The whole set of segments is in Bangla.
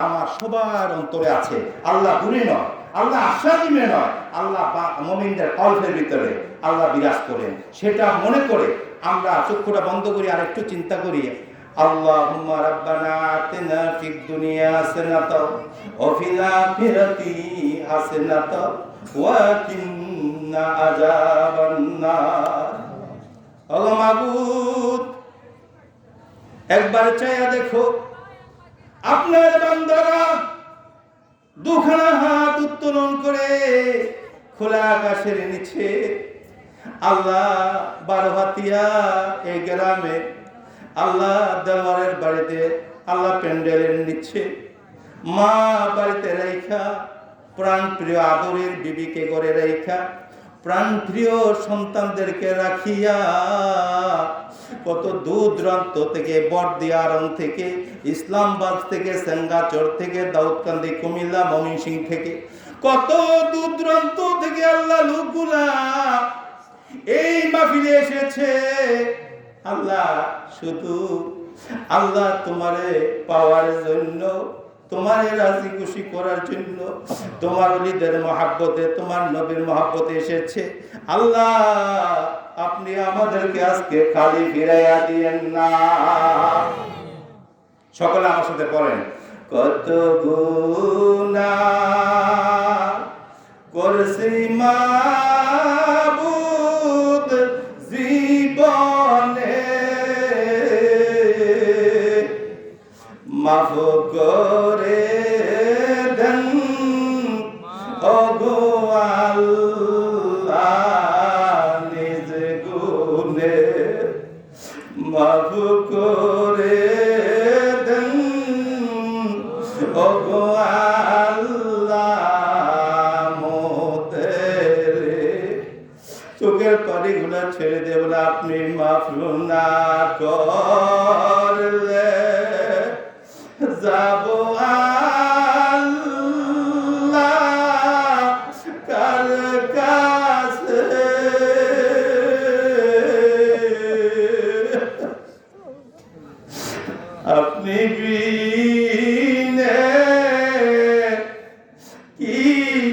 আমার সবার অন্তরে আছে আল্লাহ দূরে নয় আল্লাহ আশ্বাদিমে নয় আল্লাহ মমিনদের কল্পের ভিতরে আল্লাহ বিরাজ করেন সেটা মনে করে আমরা চক্ষুটা বন্ধ করি আর একটু চিন্তা করি اللهم ربنا آتنا في الدنيا حسنة وفي الآخرة حسنة وقنا عذاب النار আল্লাহ মাবুদ একবার চাইয়া দেখো আপনার বান্দারা দুখানা হাত উত্তোলন করে খোলা আকাশের নিচে আল্লাহ বারো হাতিয়া এই গ্রামে, আল্লাহ দেওয়ারের বাড়িতে, আল্লাহ প্যান্ডেলের নিচ্ছে মা বাড়িতে রেখা প্রাণ প্রিয় আদরের বিবিকে গড়ে রেখা প্রাণ প্রিয় সন্তানদেরকে রাখিয়া কত দূর দূরান্ত থেকে বর্দিয়ারং থেকে, ইসলামবাদ থেকে সেঙ্গাচর থেকে, দাউদকান্দি, কুমিল্লা মমিনসিং থেকে, কত দূর দূরান্ত থেকে আল্লাহ লোকগুলা এই মাহফিলে এসেছে। আল্লাহ শুধু আল্লাহ তোমারে পাওয়ার জন্য তোমারে রাজি খুশি করার জন্য তোমার অলিদের মহাব্বতে, তোমার নবীর মহাব্বতে এসেছে। আল্লাহ, আপনি আমাদেরকে আজকে খালি ফিরাইয়া দিয়েন না। সকলে আমার সাথে পড়েন। কত গুনা করছি মাবুদ মাফ করে।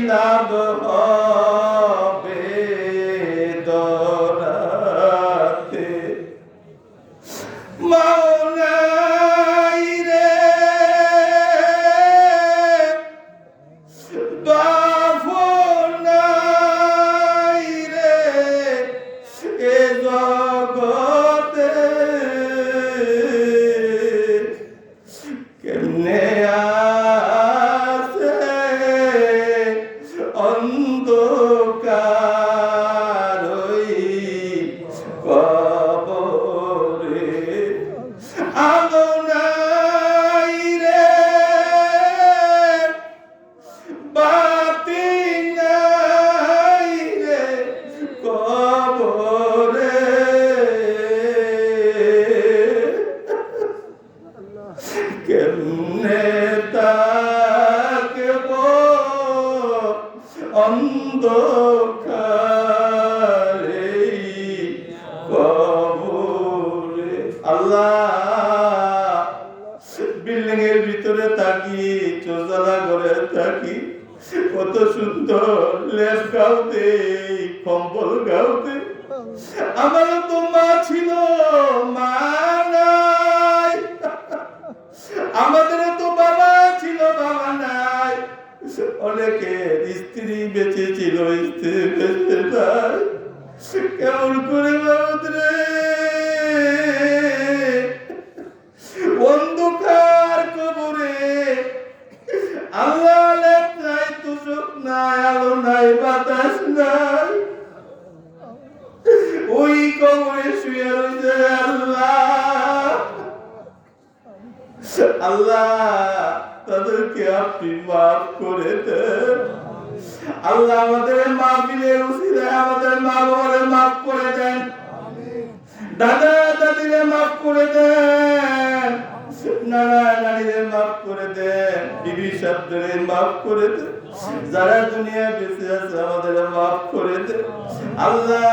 লাভ আল্লাহ। বিল্ডিং এর ভিতরে থাকি চোজালা ঘরে থাকি। কত সুন্দর লেস গাউতে কম্বল গাউতে তাদেরকে আপনি মাফ করে দেন। আল্লাহ আমাদের মা বিলের উচিত আমাদের মা বাবারে মাফ করে দেন। দাদা দাদিরে মাফ করে দেন। নানা নানিদের মাফ করে বিবি মাফ করে যারা দুনিয়া বেঁচে আছে আমাদের মাফ করে আল্লাহ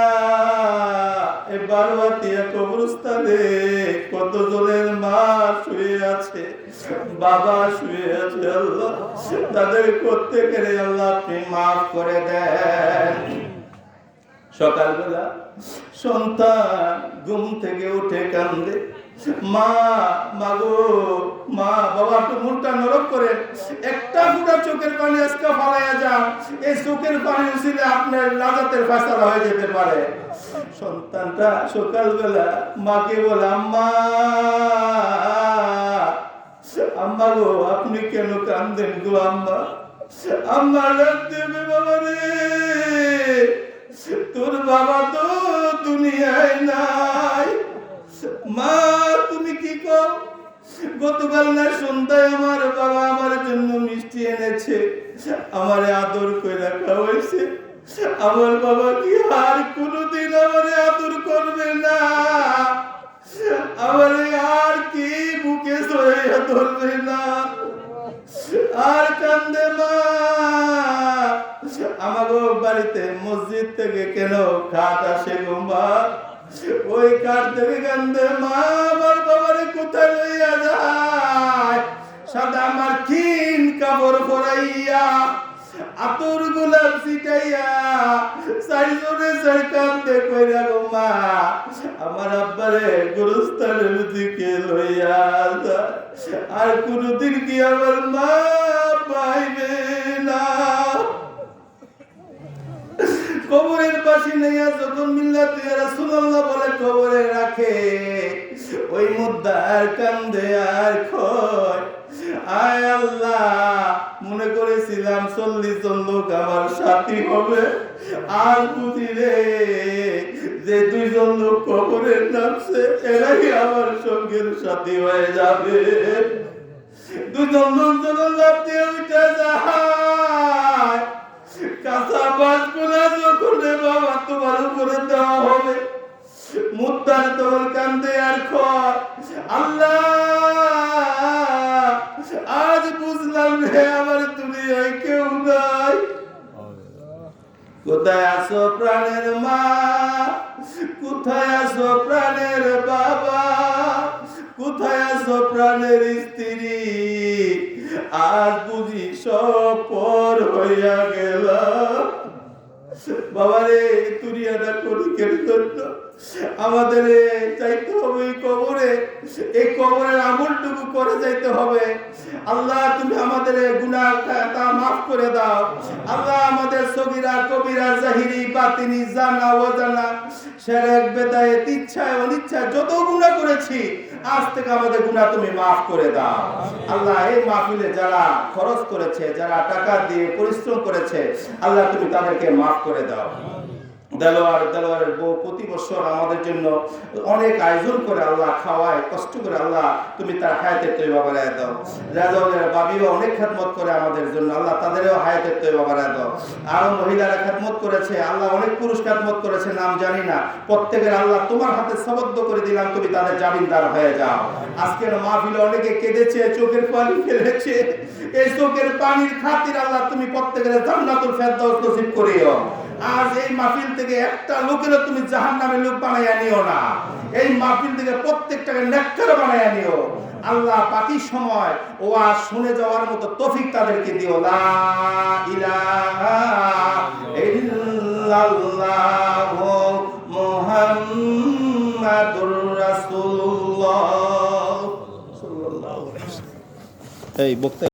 বারবাতিয়া কবরস্থানে কত জনের মা শুয়ে আছে, বাবা শুয়ে আছে আল্লাহ, তাদের গেলে আল্লাহ আপনি মাফ করে দেন। সকালবেলা সন্তান ঘুম থেকে উঠে কান্দে মা মাগো মা, বাবা একটু মুখটা নরক করে। একটা ফুটা চোখের পানি আজকে ফালাইয়া যান। এই চোখের পানি উচিলে আপনার রাজাতের ফাঁসালা হয়ে যেতে পারে। সন্তানটা সকালবেলা মাকে বলে, আম্মা আম্মা গো, আপনি কেন কান্দেন গো আম্মা? আম্মা ডাক দেবে বাবা রে তোর বাবা তো গতকাল সন্ধ্যায় আমার বাবা আমার জন্য মিষ্টি এনেছে। আমারে আদর করে হয়েছে আমার বাবা কি আর কোনোদিন আমারে আদর করবে না। আমারে আর কি বুকে সরাইয়া ধরবে না। আর কান্দে মা আমাগো বাড়িতে মসজিদ থেকে কেন খাট আসে গো মা? ওই কাঠ থেকে কান্দে মা, আমার আতর গোলাপ ছিটাইয়া চার কান্দে কইরা গো মা। আমার আব্বারে গুরুস্থানের দিকে লইয়া আর কোনদিন কি আমার মা পাইবে না? কবরের পাশে নেইয়া যখন মিল্লা মিল্লাতে রাসূলুল্লাহ বলে কবরে রাখে, ওই মুদ্দা আর কান্দে আর খয় আয় আল্লাহ, মনে করেছিলাম চল্লিশ জন লোক আমার সাথী হবে। আর বুঝি রে, যে দুইজন লোক কবরের নামছে এরাই আমার সঙ্গের সাথী হয়ে যাবে। দুজন লোক যখন উঠে যায়। কাঁচা যখন বাবা তোমার উপরে দেওয়া হবে তোমার কান্দে আর খর আল্লাহ কোথায় আসো প্রাণের মা? কোথায় আসো প্রাণের বাবা? কোথায় আসো প্রাণের স্ত্রী? আজ বুঝি সব পর হইয়া গেল। বাবারে তুরিয়াটা করি কেন আমাদের চাইতে হবে এই কবরে। এই কবরের আমলটুকু করে যাইতে হবে। আল্লাহ, তুমি আমাদের তা মাফ করে দাও। আল্লাহ, আমাদের সগিরা, কবিরা, জাহিরি, বাতিনি, জানা, অজানা, সেরেক, বেদায়েত ইচ্ছায় অনিচ্ছায় যত গুনাহ করেছি, আজ থেকে আমাদের গুনাহ তুমি মাফ করে দাও। আল্লাহ, এই মাহফিলে যারা খরচ করেছে, যারা টাকা দিয়ে পরিশ্রম করেছে, আল্লাহ তুমি তাদেরকে মাফ করে দাও। দেলোয়ার, দেলোয়ারের বউ প্রতি বছর আমাদের জন্য অনেক আয়োজন করে আল্লাহ খাওয়ায়, কষ্ট করে আল্লাহ তুমি তার হায়াতের তৈবা বাড়ায় দাও। রাজাউলের বাবিও অনেক খেদমত করে আমাদের জন্য, আল্লাহ তাদেরও হায়াতের তৈবা বাড়ায় দাও। আরও মহিলারা খেদমত করেছে, আল্লাহ অনেক পুরুষ খেদমত করেছে, নাম জানি না। প্রত্যেকের আল্লাহ তোমার হাতে সবদ্ধ করে দিলাম, তুমি তাদের জামিনদার হয়ে যাও। আজকের মাহফিলে অনেকে কেঁদেছে, চোখের পানি ফেলেছে। এই চোখের পানির খাতির আল্লাহ তুমি প্রত্যেকের জান্নাতুল ফেরদাউস নসিব করিও। আজ এই মাহফিল থেকে একটা লোকেরও তুমি জাহান নামে লোক বানাইয়া নিও না। এই মাহফিল থেকে প্রত্যেকটাকে নেককার বানাইয়া নিও। আল্লাহ বাকি সময় ও আজ শুনে যাওয়ার মতো তফিক তাদেরকে দিও। লা ইলাহা ইল্লাল্লাহু মুহাম্মাদুর রাসূলুল্লাহ। এই বক্তা